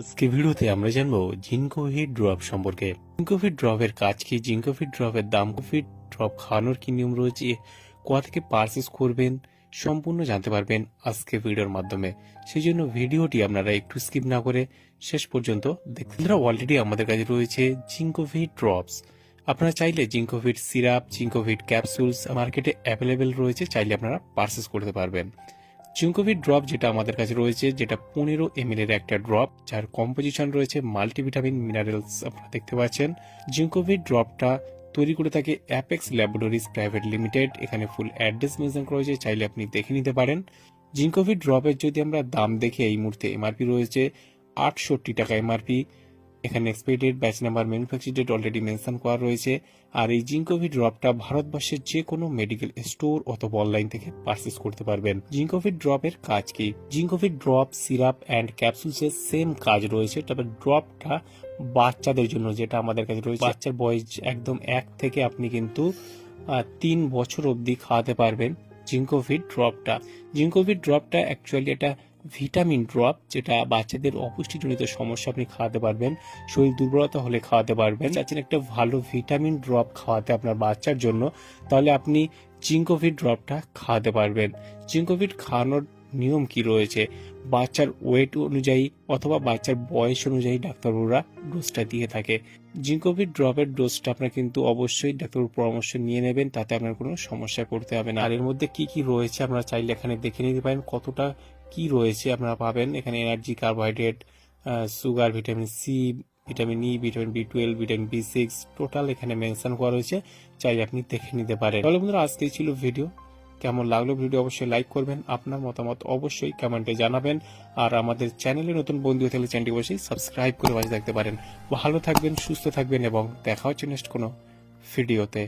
আজকে ভিডিওতে আমরা জানব জিঙ্কোভিড ড্রপ সম্পর্কে। জিঙ্কোভিড ড্রপের কাজ কি? জিঙ্কোভিড ড্রপের দাম কোভিড ড্রপ খাওয়ানোর কি নিয়ম রয়েছে? কোথা থেকে পারচেস করবেন? সম্পূর্ণ জানতে পারবেন আজকে ভিডিওর মাধ্যমে। সেই জন্য ভিডিওটি আপনারা একটু স্কিপ না করে শেষ পর্যন্ত দেখতে অলরেডি আমাদের কাছে রয়েছে জিঙ্কোভিড ড্রপস। আপনারা চাইলে জিঙ্কোভিড সিরাপ জিঙ্কোভিড ক্যাপসুলস মার্কেটে অ্যাভেলেবেল রয়েছে, চাইলে আপনারা পারচেস করতে পারবেন। জিঙ্কোভিড ড্রপ যেটা আমাদের কাছে রয়েছে, যেটা পনেরো এম এর একটা ড্রপ যার কম্পোজিশন রয়েছে মাল্টিভিটামিন মিনারেলস আপনারা দেখতে পাচ্ছেন। জিঙ্কোভিড ড্রপটা তৈরি করে থাকে অ্যাপেক্স ল্যাবরেটরিজ প্রাইভেট লিমিটেড এখানে ফুল অ্যাড্রেস মেনশন করা হয়েছে চাইলে আপনি দেখে নিতে পারেন। জিঙ্কোভিড ড্রপের যদি আমরা দাম দেখে এই মুহূর্তে এমআরপি রয়েছে আটষট্টি টাকা এমআরপি এখানে expiry date batch number manufacture date already mention করা রয়েছে। আর এই জিঙ্কোভিড ড্রপটা ভারতবর্ষের যে কোনো মেডিকেল স্টোর অথবা অনলাইন থেকে পারচেস করতে পারবেন। জিঙ্কোভিড ড্রপের কাজ কি? জিঙ্কোভিড ড্রপ, সিরাপ অ্যান্ড ক্যাপসুলসের সেম কাজ রয়েছে, তবে ড্রপটা বাচ্চাদের জন্য যেটা আমাদের কাছে রয়েছে। বাচ্চার বয়স একদম এক থেকে আপনি কিন্তু তিন বছর অবধি খাওয়াতে পারবেন জিঙ্কোভিড ড্রপটা। জিঙ্কোভিড ড্রপটা অ্যাকচুয়ালি এটা ভিটামিন ড্রপ, যেটা বাচ্চাদের অপুষ্টিজনিত সমস্যা আপনি খাওয়াতে পারবেন, শরীর দুর্বলতা হলে খাওয়াতে পারবেন। চাচ্ছেন একটা ভালো ভিটামিন ড্রপ খাওয়াতে আপনার বাচ্চার জন্য, তাহলে আপনি জিঙ্কোভিড ড্রপটা খাওয়াতে পারবেন। জিঙ্কোভিড খাওয়ানোর নিয়ম কি রয়েছে? বাচ্চার ওয়েট অনুযায়ী অথবা বাচ্চার বয়স অনুযায়ী ডাক্তারবাবুরা ডোজটা দিয়ে থাকে। জিঙ্কোভিড ড্রপের ডোজটা আপনার কিন্তু অবশ্যই ডাক্তারবাবুর পরামর্শ নিয়ে নেবেন, তাতে আপনার কোনো সমস্যা করতে হবে না। আর এর মধ্যে কি কি রয়েছে আপনারা চাইলে এখানে দেখে নিতে পারেন, কতটা কি রয়েছে আপনারা পাবেন? এখানে energy carbohydrate sugar vitamin C vitamin E vitamin B twelve vitamin B six total এখানে মেনশন করা রয়েছে। চাইলে আপনি দেখে নিতে পারেন। তাহলে বন্ধুরা আজকেই ছিল ভিডিও কেমন লাগল ভিডিও অবশ্যই লাইক করবেন। আপনার মতামত অবশ্যই কমেন্টে জানাবেন। আর আমাদের চ্যানেলে নতুন বন্ধু থাকলে চ্যানেলটি অবশ্যই সাবস্ক্রাইব করে বাজে থাকতে পারেন। ভালো থাকবেন, সুস্থ থাকবেন এবং দেখা হচ্ছে নেক্সট কোনো ভিডিওতে